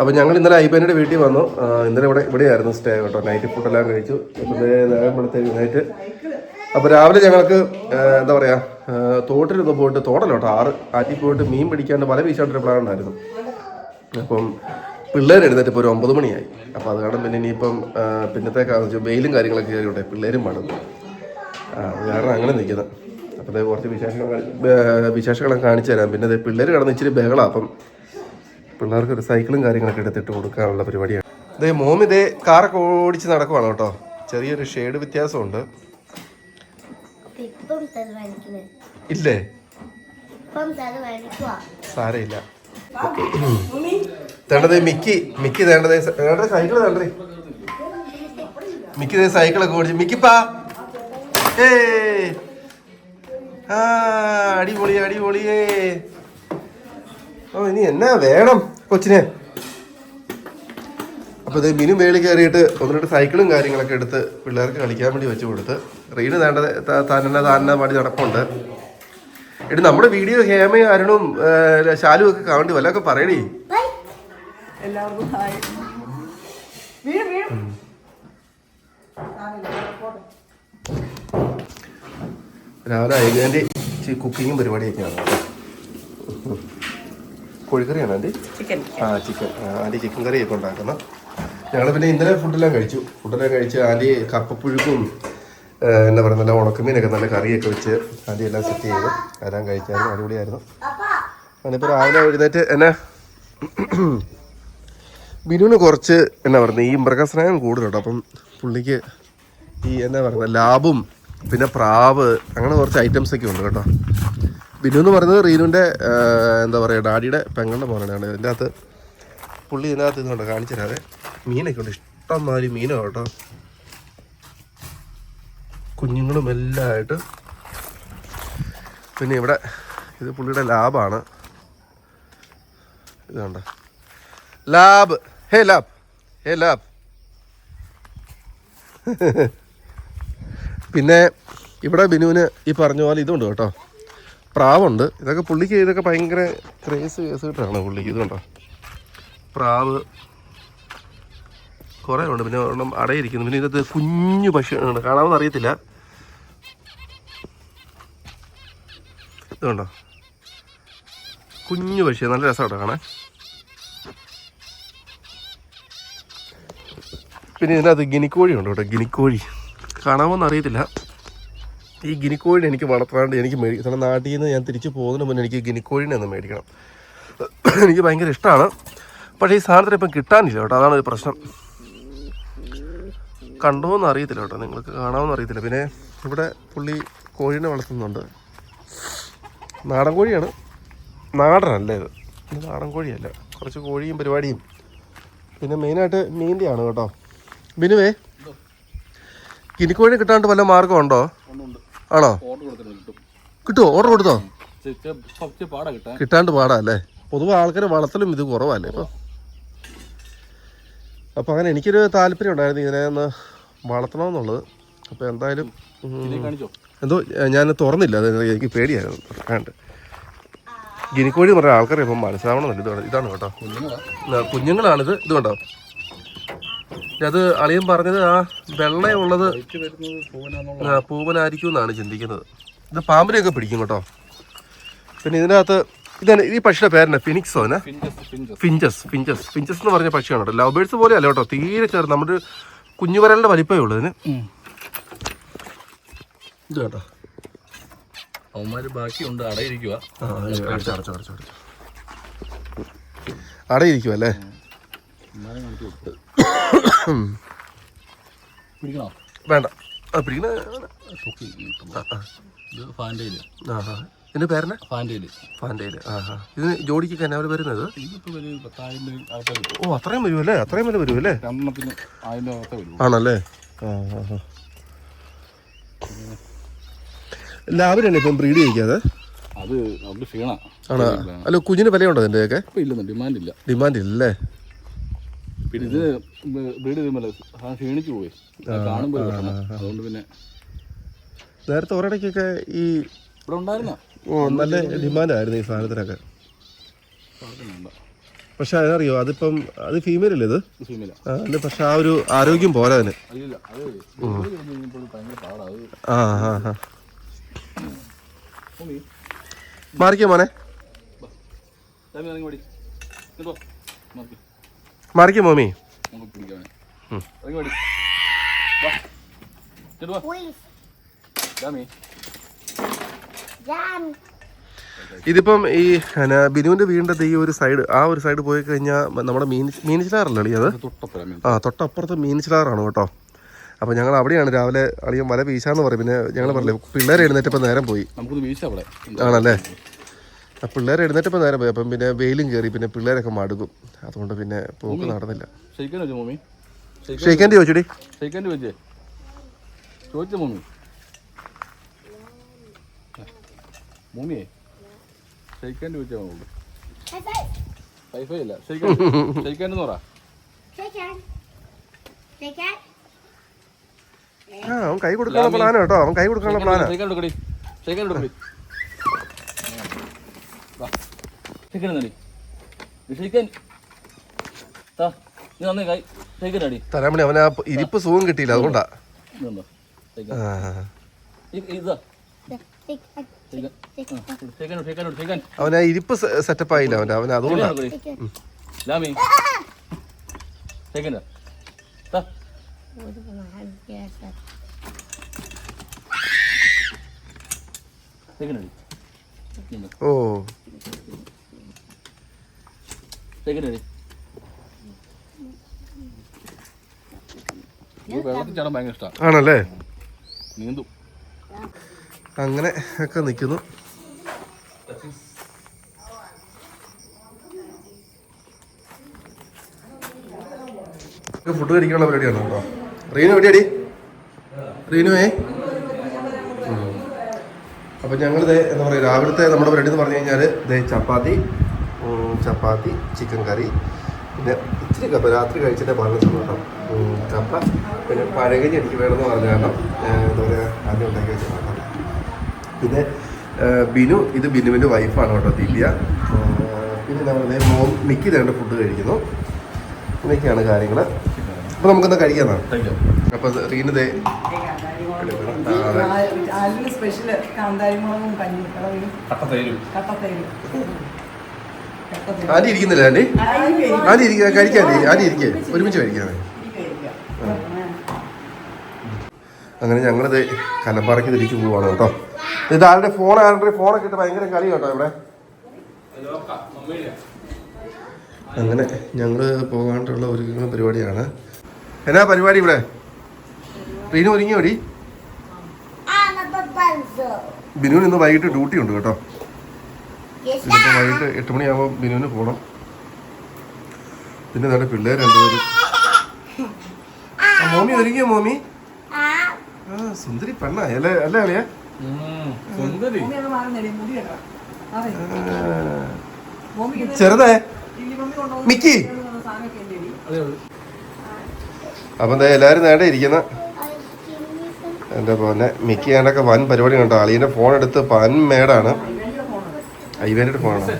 അപ്പോൾ ഞങ്ങൾ ഇന്നലെ ഐബാനിയുടെ വീട്ടിൽ വന്നു. ഇന്നലെ ഇവിടെ ഇവിടെയായിരുന്നു സ്റ്റേ കേട്ടോ. നൈറ്റ് ഫുഡെല്ലാം കഴിച്ചു. നേരത്തെ നൈറ്റ് അപ്പോൾ രാവിലെ ഞങ്ങൾക്ക് എന്താ പറയുക തോട്ടിലൊന്ന് പോയിട്ട് തോടലോട്ടോ ആറ് ആറ്റി പോയിട്ട് മീൻ പിടിക്കാണ്ട് പല വീശാണ്ടൊരു പ്ലാൻ ഉണ്ടായിരുന്നു. അപ്പം പിള്ളേർ എഴുന്നേറ്റ് ഇപ്പോൾ ഒരു ഒമ്പത് മണിയായി. അപ്പോൾ അത് കാരണം പിന്നെ ഇനിയിപ്പം പിന്നത്തെ കാരണം വെയിലും കാര്യങ്ങളൊക്കെ കയറിയോട്ടെ പിള്ളേരും ആ, അത് കാരണം അങ്ങനെ നിൽക്കുന്നത് അപ്പോൾ കുറച്ച് വിശേഷങ്ങൾ വിശേഷങ്ങളൊക്കെ കാണിച്ചു തരാം. പിന്നെ പിള്ളേർ കിടന്ന് ഇച്ചിരി ബഹളമാണ് അപ്പം പിള്ളേർക്ക് ഒരു സൈക്കിളും കാര്യങ്ങളൊക്കെ എടുത്തിട്ട് കൊടുക്കാനുള്ള പരിപാടിയാണ്. ഇതേ മോം ഇതേ കാറൊക്കെ ഓടിച്ച് നടക്കുവാണ് കേട്ടോ. ചെറിയൊരു ഷെയ്ഡ് വ്യത്യാസമുണ്ട്. ഇല്ലേ? സാരയില്ല. തേണ്ടതേ മിക്കി മിക്കി തേണ്ടത് തേണ്ടത് സൈക്കിൾ തേണ്ടത്. മിക്കി ദേ സൈക്കിളൊക്കെ ഓടിച്ച് മിക്കിപ്പാ ഏ ആ അടിപൊളി അടിപൊളിയേ ഓ ഇനി എന്നാ വേണം കൊച്ചിനെ? അപ്പോൾ ഇത് മിനു മേളിൽ കയറിയിട്ട് ഒന്ന് രണ്ട് സൈക്കിളും കാര്യങ്ങളൊക്കെ എടുത്ത് പിള്ളേർക്ക് കളിക്കാൻ വേണ്ടി വെച്ച് കൊടുത്ത്. റീഡ് താണ്ടത് തന്നെ താന്നെ പാടി നടപ്പുണ്ട്. എടി നമ്മുടെ വീഡിയോ ഹേമയും അരുണും ശാലും ഒക്കെ കാണണ്ടി വല്ലതൊക്കെ പറയണേ എല്ലാവർക്കും ഹായ് രാവിലെ അയക്കേണ്ടി കുക്കിങ്ങും പരിപാടിയൊക്കെയാണ് കോഴിക്കറിയാണ് ആന്റി. ചിക്കൻ ആ ചിക്കൻ ആന്റി ചിക്കൻ കറിയൊക്കെ ഉണ്ടാക്കുന്ന ഞങ്ങൾ പിന്നെ ഇന്നലെ ഫുഡെല്ലാം കഴിച്ചു. ഫുഡെല്ലാം കഴിച്ച് ആന്റി കപ്പപ്പുഴുക്കും എന്താ പറയുക നല്ല ഉണക്കമീനൊക്കെ നല്ല കറിയൊക്കെ വെച്ച് ആന്റി എല്ലാം സെറ്റ് ചെയ്തു. എല്ലാം കഴിച്ചായിരുന്നു. അടിപൊളിയായിരുന്നു. ഞാനിപ്പോൾ രാവിലെ എഴുന്നേറ്റ് എന്നാ? ബിനുവിന് കുറച്ച് എന്നാ പറയുന്നത് ഈ മൃഗസ്നേഹം കൂടുതലുണ്ട്. അപ്പം പുള്ളിക്ക് ഈ എന്നാ പറയുന്നത് ലാബും പിന്നെ പ്രാവ് അങ്ങനെ കുറച്ച് ഐറ്റംസൊക്കെ ഉണ്ട് കേട്ടോ. ബിനു എന്ന് പറയുന്നത് റീനുവിന്റെ എന്താ പറയുക ഡാഡിയുടെ പെങ്ങളുടെ മോനാണ്. ഇതിന്റെ അകത്ത് പുള്ളി ഇതിനകത്ത് ഇതുകൊണ്ട് കാണിച്ചു തരാതെ മീനൊക്കെ ഉണ്ട്. ഇഷ്ടം മാതിരി മീനാണ് കേട്ടോ. കുഞ്ഞുങ്ങളും എല്ലാം ആയിട്ട് പിന്നെ ഇവിടെ ഇത് പുള്ളിയുടെ ലാബാണ്. ഇത് കണ്ടോ? Lab. Hey lab. Hey lab. പിന്നെ ഇവിടെ ബിനുവിന് ഈ പറഞ്ഞ പോലെ ഇതുണ്ട് കേട്ടോ. പ്രാവുണ്ട്. ഇതൊക്കെ പുള്ളിക്ക് ഇതൊക്കെ ഭയങ്കര ക്രേസ് കേസ് കിട്ടാണ് പുള്ളിക്ക്. ഇതുണ്ടോ പ്രാവ് കുറേ ഉണ്ട്. പിന്നെ ഒരെണ്ണം അടയിരിക്കുന്നു. പിന്നെ ഇതൊക്കെ കുഞ്ഞു പക്ഷികളുണ്ട് കാണാമെന്ന് അറിയത്തില്ല ഇതുണ്ടോ കുഞ്ഞു പക്ഷി നല്ല രസമാണ് കാണാൻ. പിന്നെ ഇതിനകത്ത് ഗിനിക്കോഴി ഉണ്ട് കേട്ടോ. ഗിനിക്കോഴി. കാണാമെന്ന് അറിയത്തില്ല ഈ ഗിനിക്കോഴിനെ എനിക്ക് വളർത്താണ്ട് എനിക്ക് മേടിക്കണം നാട്ടിൽ നിന്ന് ഞാൻ തിരിച്ചു പോകുന്നതിന് മുന്നേ എനിക്ക് ഗിനിക്കോഴിനെ ഒന്ന് മേടിക്കണം. എനിക്ക് ഭയങ്കര ഇഷ്ടമാണ് പക്ഷേ ഈ സാധനത്തിന് ഇപ്പം കിട്ടാനില്ല കേട്ടോ. അതാണ് ഒരു പ്രശ്നം. കണ്ടോന്ന് അറിയത്തില്ല കേട്ടോ. നിങ്ങൾക്ക് കാണാമെന്ന് അറിയത്തില്ല. പിന്നെ ഇവിടെ പുള്ളി കോഴീനെ വളർത്തുന്നുണ്ട്. നാടൻ കോഴിയാണ്. നാടനല്ല ഇത്? ഇത് നാടൻ കോഴിയല്ല. കുറച്ച് കോഴിയും പരിപാടിയും. പിന്നെ മെയിനായിട്ട് മീന്റെയാണ് കേട്ടോ. ബിനുവേ ഗിനിക്കോഴി കിട്ടാണ്ട് വല്ല മാർഗം ഉണ്ടോ? ആണോ? കിട്ടുമോ ഓർഡർ കൊടുത്തോ? കിട്ടാണ്ട് പാടാ അല്ലേ പൊതുവെ ആൾക്കാർ വളർത്തലും ഇത് കുറവല്ലേ ഇപ്പം? അപ്പോൾ അങ്ങനെ എനിക്കൊരു താല്പര്യം ഉണ്ടായിരുന്നു ഇതിനെ ഒന്ന് വളർത്തണമെന്നുള്ളത് അപ്പോൾ എന്തായാലും എന്തോ ഞാൻ തുറന്നില്ല. അത് എനിക്ക് പേടിയായിരുന്നു തുറക്കാണ്ട്. ഗിനിക്കോഴി പറഞ്ഞ ആൾക്കാരെ ഇപ്പം മനസ്സിലാവണമെന്നില്ല. ഇതാണ് ഇതാണ് കേട്ടോ. കുഞ്ഞുങ്ങളാണിത്. ഇത് കണ്ടോ? അത് അളിയൻ പറഞ്ഞത് ആ വെള്ളയുള്ളത് പൂവനായിരിക്കും എന്നാണ് ചിന്തിക്കുന്നത്. ഇത് പാമ്പിനെയൊക്കെ പിടിക്കും കേട്ടോ. പിന്നെ ഇതിനകത്ത് ഇതാണ് ഈ പക്ഷിയുടെ പേരെന്നെ? ഫിനിക്സോ എന്നാ ഫിഞ്ചസ് ഫിഞ്ചസ്. ഫിഞ്ചസ് എന്ന് പറഞ്ഞ പക്ഷിയാണ് കേട്ടോ. ലവ് ബേഴ്സ് പോലെ അല്ല കേട്ടോ. തീരെ ചേർന്ന് നമ്മുടെ കുഞ്ഞുവരലിന്റെ വലിപ്പമേ ഉള്ളൂ ഇതിന്. ഇത് കേട്ടോ അവന്മാര് ബാക്കിയുണ്ട് അടയിരിക്കുക ആ പിടിക്കണോ? വേണ്ട. ആ പിടിക്കണ തൊക്കി ആ ആ. ഇത് ഫാന്റയിൽ ആ ആ. ഇതിന്റെ പേരെന്നെ? ഫാന്റയിൽ ഫാന്റയിൽ ആ ആ. ഇതിന് ജോഡിക്കൊക്കെ എന്നാ വരുന്നത്? ഓ അത്രയും വരുമല്ലേ അത്രയും വില വരുമല്ലേ ആണല്ലേ? ലാബിനാണ് ഇപ്പം ബ്രീഡ് ചെയ്യിക്കാതെ? അത് ക്ഷീണ. ആണോ? അല്ല കുഞ്ഞിന് വിലയുണ്ടോ അതിന്റെയൊക്കെ ഡിമാൻഡ് ഇല്ല ഡിമാൻഡ് ഇല്ലല്ലേ പിന്നെ ഇത് വീട് സാധനം ക്ഷീണിച്ചു പോയി. കാണുമ്പോൾ അതുകൊണ്ട് പിന്നെ നേരത്തെ ഒരിടയ്ക്കൊക്കെ ഈ ഇവിടെ ഉണ്ടായിരുന്ന? ഓ നല്ല ഡിമാൻഡായിരുന്നു ഈ സാധനത്തിനൊക്കെ. പക്ഷെ അതിനറിയോ അതിപ്പം അത് ഫീമെയിൽ അല്ലേ ഇത് അല്ല പക്ഷെ ആ ഒരു ആരോഗ്യം പോരാ അതിന്. ആ ആ ആ. മാറിക്കോ മോനെ. പടി കേട്ടോ നോക്കി മാറിക്കോ മോമി. ഇതിപ്പം ഈ ബിനുവിന്റെ വീടിന്റെ ഈ ഒരു സൈഡ് ആ ഒരു സൈഡ് പോയി കഴിഞ്ഞാൽ നമ്മുടെ മീൻ മീനിച്ചിലാറല്ലേ അളി അത്? ആ തൊട്ടപ്പുറത്ത് മീനിച്ചിലാറാണ് കേട്ടോ. അപ്പോൾ ഞങ്ങൾ അവിടെയാണ് രാവിലെ അളിയൻ വല വീശാന്ന് പറയും. പിന്നെ ഞങ്ങൾ പറഞ്ഞില്ലേ പിള്ളേരെ എഴുന്നേറ്റപ്പോൾ നേരം പോയി. ആണല്ലേ? ആ പിള്ളേരെ എഴുന്നേറ്റപ്പോൾ നേരം പോയി. അപ്പം പിന്നെ വെയിലും കയറി പിന്നെ പിള്ളേരൊക്കെ മടുക്കും. അതുകൊണ്ട് പിന്നെ പോക്ക് നടന്നില്ല. ഷെയ്ക്കാൻ ചോദിച്ചടി. ഷെയ്ക്കാന്റെ വെച്ചേ ചോദിച്ചോ മമ്മി? മമ്മിയെ. വൈഫൈ ഇല്ല ഷെയ്ക്കാൻ എന്ന് പറ. ആ അവൻ കൈ കൊടുക്കാനുള്ള പ്ലാനാണ് കേട്ടോ. അവൻ കൈ കൊടുക്കാനുള്ള പ്ലാനാണ് ഷെയ്ക്കാൻ കൊടുക്കടി ഷെയ്ക്കാൻ എടുക്കടി താ നീ കൈ തരാമണി അവൻ ആ ഇരിപ്പ് സുഖം കിട്ടിയില്ല അതുകൊണ്ടാ. ഇതുണ്ടോ ആ. ഇതാ. അവൻ ഇരിപ്പ് സെറ്റപ്പ് ആയില്ല അവൻ അവൻ അതുകൊണ്ടാ. ഓ. ലാമി താ What is അടി വെള്ളത്തിൽ ചാടാൻ ഭയങ്കര ഇഷ്ടമാണ് ആണല്ലേ? നീന്തും. അങ്ങനെ ഒക്കെ നിൽക്കുന്നു ഫുഡ് കഴിക്കാനുള്ള പരിപാടിയാണ്? കേട്ടോ റീനു എവിടെയാടി? റീനുവേ. അപ്പം ഞങ്ങളിത് എന്താ പറയുക രാവിലത്തെ നമ്മുടെ പരിപാടി എന്ന് പറഞ്ഞു കഴിഞ്ഞാൽ ദേ ചപ്പാത്തി ചപ്പാത്തി ചിക്കൻ കറി പിന്നെ ഇച്ചിരി കപ്പ രാത്രി കഴിച്ചിട്ട് പറഞ്ഞിട്ടുണ്ട് കേട്ടോ കപ്പ പിന്നെ പഴകഞ്ഞി എനിക്ക് വേണമെന്ന് പറഞ്ഞ കാരണം എന്താ പറയുക ആദ്യം ഉണ്ടാക്കി വെച്ചിട്ടുണ്ട് പിന്നെ ബിനു ഇത് ബിനുവിന്റെ വൈഫാണ് കേട്ടോ ദിവ്യ പിന്നെ എന്താ പറയുന്നത് മോൻ മിക്കി രണ്ട് ഫുഡ് കഴിക്കുന്നു ഇതൊക്കെയാണ് കാര്യങ്ങൾ അപ്പോൾ നമുക്കെന്താ കഴിക്കാന്നാണ് കഴിക്കാം അപ്പോൾ റീനതേ സ്പെഷ്യൽ കാന്താരിമുളകും കഞ്ഞി കളയും കട്ടത്തൈരും കട്ടത്തൈരും കട്ടത്തൈരും ആദ്യം ഇരിക്കുന്നില്ല ആന്റി ആദ്യം ഇരിക്കുക കഴിക്കാൻ ആദ്യം ഇരിക്കേ ഒരുമിച്ച് കഴിക്കാതെ അങ്ങനെ ഞങ്ങളിത് കലപ്പാറയ്ക്ക് തിരിച്ചു പോവാണ് കേട്ടോ. ഇത് ആരുടെ ഫോൺ ആരുടെ ഫോണൊക്കെ ഇട്ട് ഭയങ്കര കളി കേട്ടോ ഇവിടെ. അങ്ങനെ ഞങ്ങൾ പോകാണ്ടുള്ള ഒരുക്കുന്ന പരിപാടിയാണ്. എന്നാ പരിപാടി ഇവിടെ? റീനു ഒരുങ്ങിയോടി. ബിനുവിന് ഇന്ന് വൈകിട്ട് ഡ്യൂട്ടി ഉണ്ട് കേട്ടോ. ഇന്നിപ്പോൾ വൈകിട്ട് എട്ട് മണിയാകുമ്പോൾ ബിനുവിന് പോകണം പിന്നെ നല്ല പിള്ളേർ രണ്ടുപേരും. ആ, മോമി ഒരുങ്ങിയോ മോമി? ആ സുന്ദരി പെണ്ണ. അല്ലേ അല്ലേ അളിയ സുന്ദരി. ചെറുതേ? മിക്കി? അപ്പൊ എന്താ എല്ലാരും നേടെ ഇരിക്കുന്ന. എന്റെ പോലെ മിക്കി ആണ്ടൊക്കെ വൻ പരിപാടി കണ്ടോ? അളിയന്റെ ഫോൺ എടുത്ത് പൻ മേടാണ്. ഐവേന്റെ ഫോണാണ്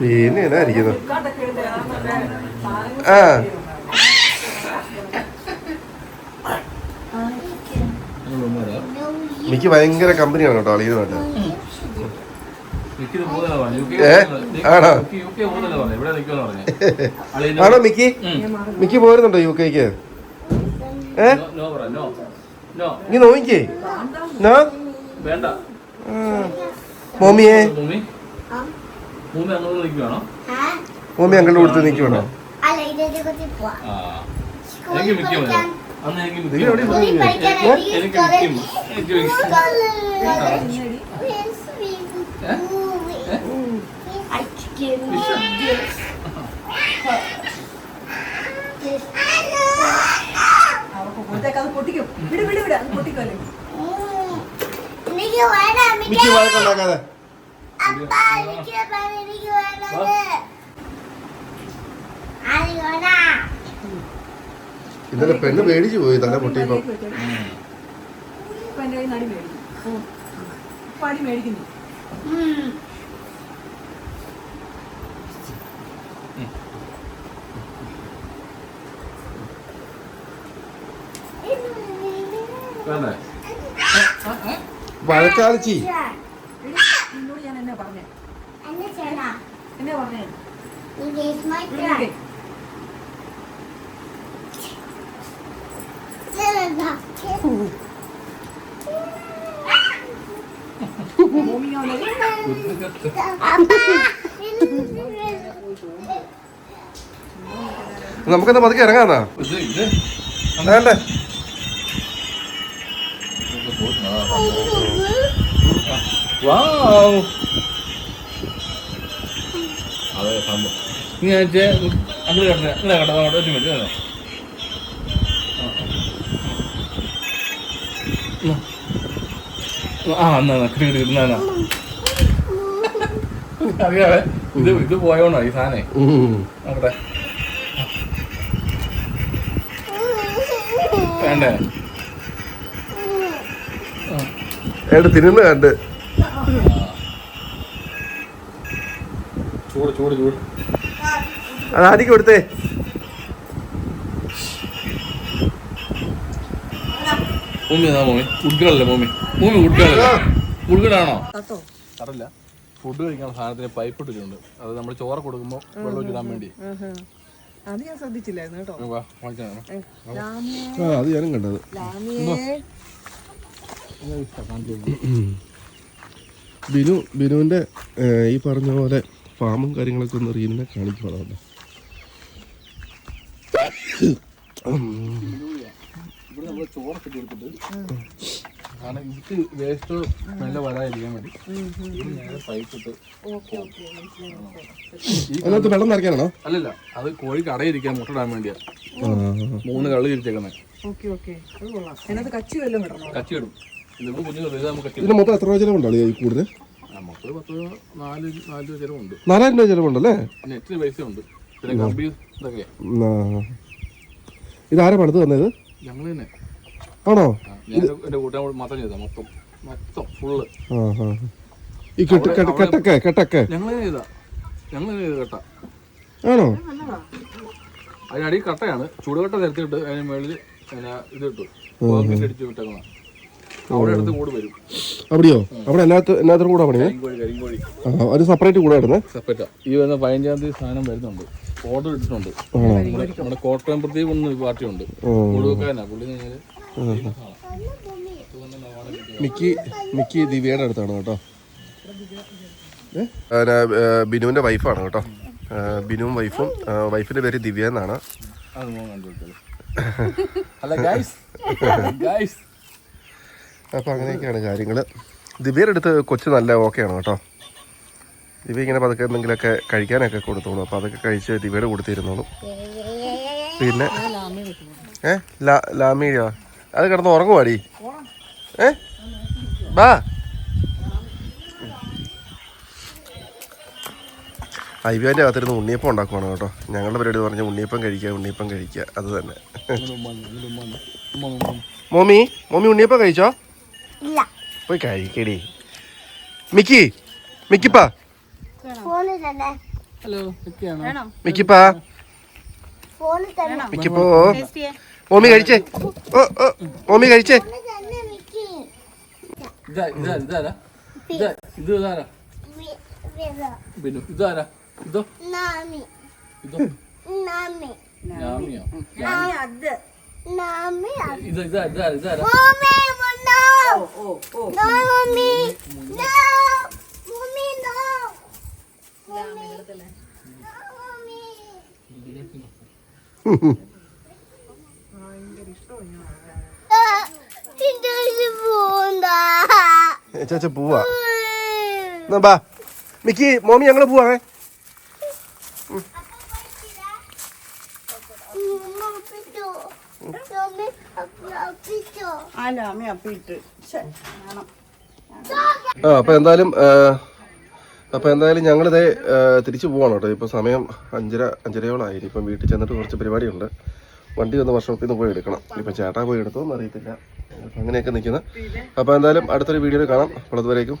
പിന്നെ എന്നാ ഇരിക്കുന്നു? ആ. മിക്ക് ഭയങ്കര കമ്പനിയാണ് കേട്ടോ കെ ആണോ? ആണോ മിക്കി? മിക്കി പോരുന്നുണ്ടോ യു കെക്ക്? ഏ? നോ നോക്കിക്കേ വേണ്ട. മോമിയെ? മോമി? അങ്ങളുടെ കൊടുത്ത് നിൽക്കുവാണോ? പൊട്ടിക്കും. വിട് വിട് വിട്. അത് പൊട്ടിക്കല്ലേ Mm. എനിക്ക് വേണം മിക്കി എനിക്ക് വഴക്കുണ്ടാക്കാതെ ഇന്നലെ പെണ്ണ് പേടിച്ചു പോയി തല പൊട്ടിയപ്പോ. അടി മേടിക്കുന്നു Mm. വേണ്ടേ നിന്നോട് ഞാൻ എന്നാ പറഞ്ഞേ? എന്നെ പറഞ്ഞേ? അപ്പാ. നമുക്കെന്നാ പതുക്കെ ഇറങ്ങാന്നാ അതല്ലേ വേണ്ടേ? അതെ സംഭവം നീ ഞാൻ അങ്ങനെ കേട്ടെ അങ്ങനെ അങ്ങോട്ട് ഒരു മിനിറ്റ്. ആ എന്നാ കിട്ടി കിട്ടി എന്നാ. അറിയാവേ ഇത് ഇത് പോയോണോ ഈ സാധനേ? അവിടെ. നോക്കട്ടെ വേണ്ടേ? ഏട്ട് തിരുന്ന് കണ്ട്. ചൂട് ചൂട് ചൂട്. അത് ആദ്യം കൊടുത്തേ. ഭൂമി ഏതാ ഭൂമി? ഉഡ്ഗളല്ലേ ഭൂമി? ഭൂമി ഉഡ്ഗളല്ലേ ഉഡ്ഗളാണോ അറിയില്ല ഫുഡ് കഴിക്കാനുള്ള സാധനത്തിന് പൈപ്പ് ഇട്ടിട്ടുണ്ട്. അത് നമ്മൾ ചോറ് കൊടുക്കുമ്പോൾ വെള്ളം ചൂടാൻ വേണ്ടി. അത് ഞാൻ ശ്രദ്ധിച്ചില്ലായിരുന്നു കേട്ടോ. അത് ഞാനും കണ്ടത്. ബിനു ബിനുവിന്റെ ഈ പറഞ്ഞ പോലെ ഫാമും കാര്യങ്ങളൊക്കെ ഒന്ന് റീലിനെ കാണിക്കണം കൊടുത്തിട്ട് കാരണം ഇത് വേസ്റ്റോ നല്ല വരാതിരിക്കാൻ വേണ്ടി അതിനകത്ത് വെള്ളം നിറയ്ക്കാനാണോ? അല്ലല്ല അത് കോഴി കടയിരിക്കാൻ മുട്ടയിടാൻ വേണ്ടിയാ. മൂന്ന് കള്ള് തിരിച്ചേക്കുന്നത് ഓക്കെ ഓക്കെ. അത് കൊള്ളാം. അതിനകത്ത് കച്ചി വല്ലതും ഇടണോ? കച്ചി ഇടും. ഇതിന് മൊത്തം എത്ര രൂപ ചിലവുണ്ടോ ഈ കൂടുതൽ? നമുക്ക് പത്ത് നാല് നാല് രൂപ ചിലവുണ്ട്. നാലായിരം രൂപ ചിലവുണ്ടല്ലേ? നെറ്റിന് പൈസ ഉണ്ട് പിന്നെ കമ്പി. ഇതാരാ പണിത് തന്നത്? ഞങ്ങൾ തന്നെ. ആണോ? ഞാൻ എന്റെ മൊത്തം ചെയ്താ മൊത്തം. മൊത്തം ഫുള്ള്. ആ ആ. ഈ കെട്ട് കെട്ട് കെട്ടൊക്കെ കെട്ടൊക്കെ? ഞങ്ങൾ തന്നെ ചെയ്താ ഞങ്ങൾ തന്നെ ചെയ്ത ആണോ? അതിനടി കട്ടയാണ്. ചൂടുകട്ട നിരത്തിയിട്ട് അതിന് മുകളിൽ പിന്നെ ഇത് ഇട്ടു. കോൺക്രീറ്റ് അടിച്ച് വിട്ടേക്കണം അവിടെ അടുത്ത് കൂട് വരും. അവിടെയോ? അവിടെ എല്ലാത്ത എല്ലാത്തിനും കൂടെ പണിയേ കരിങ്കോഴി കരിങ്കോഴി. ആ ഒരു സെപ്പറേറ്റ് കൂടെ ആയിരുന്നേ? സെപ്പറേറ്റാ ഈ വരുന്ന പതിനഞ്ചാം തീയതി സാധനം വരുന്നുണ്ട്. ഓർഡർ ഇട്ടിട്ടുണ്ട്. നമ്മുടെ നമ്മുടെ കോട്ടയം പ്രദീപ് ഒന്ന് പാർട്ടിയുണ്ട് പുള്ളി നേരെ മിക്കി മിക്കി ദിവ്യയുടെ അടുത്താണ് കേട്ടോ. ബിനുവിന്റെ വൈഫാണ് കേട്ടോ. ബിനുവും വൈഫും വൈഫിന്റെ പേര് ദിവ്യ എന്നാണ്. അത് അല്ല ഗൈസ് ഗൈസ് അപ്പോൾ അങ്ങനെയൊക്കെയാണ് കാര്യങ്ങൾ ദിവ്യയുടെ അടുത്ത് കൊച്ചു നല്ല ഓക്കെയാണ് കേട്ടോ. ദിവ്യ ഇങ്ങനെ പതുക്കെ എന്തെങ്കിലുമൊക്കെ കഴിക്കാനൊക്കെ കൊടുത്തോളൂ. അപ്പോൾ അതൊക്കെ കഴിച്ച് ദിവ്യയുടെ കൊടുത്തിരുന്നോളൂ പിന്നെ? ഏ? ലാ ലാമിയോ? അത് കിടന്ന് ഉറങ്ങുവാടി. ഏ? ബാ. ഐവ്യാന്റെ അകത്തിരുന്ന് ഉണ്ണിയപ്പം ഉണ്ടാക്കുവാണ് കേട്ടോ. ഞങ്ങളുടെ പരിപാടി പറഞ്ഞ ഉണ്ണിയപ്പം കഴിക്കുക ഉണ്ണിയപ്പം കഴിക്കുക. അത് തന്നെ. മോമി മോമി ഉണ്ണിയപ്പം കഴിച്ചോ? ഇല്ല. പോയി കഴിക്കടി. മിക്കി മിക്കിപ്പാ. ഹലോ മിക്കിപ്പാ. മിക്കിപ്പോ. ഓമി കഴിച്ചേ. ഓ ഓ ഓമി കഴിച്ചേ. ഇതാ തന്നെ മിക്കി? ഇതാ ഇതാ ഇതാരാ? ഇതാ ഇതാ ഇതാരാ? ഇതോ? നാമി. ഇതോ? നാമി. ഇതാ ഇതാ നാമി ഇത് ഇതാ ഇതാ oh. Mommy no oh no mommy no. Mommy no mommy ചേച്ച പോവാ എന്നാ ബാ മിക്കി മോമി ഞങ്ങൾ പോവാേ ആ അപ്പൊ എന്തായാലും അപ്പൊ എന്തായാലും ഞങ്ങളിതേ തിരിച്ചു പോവാണ് കേട്ടോ. ഇപ്പൊ സമയം അഞ്ചര അഞ്ചരയോളായി. ഇപ്പം വീട്ടിൽ ചെന്നിട്ട് കുറച്ച് പരിപാടിയുണ്ട്. വണ്ടി ഒന്ന് വർഷോപ്പിൽ നിന്ന് പോയി എടുക്കണം. ഇപ്പൊ ചേട്ടാ പോയി എടുത്തോ എന്ന് അറിയത്തില്ല അങ്ങനെയൊക്കെ നിൽക്കുന്നത് അപ്പൊ എന്തായാലും അടുത്തൊരു വീഡിയോയിൽ കാണാം. അപ്പോൾ അതുവരേക്കും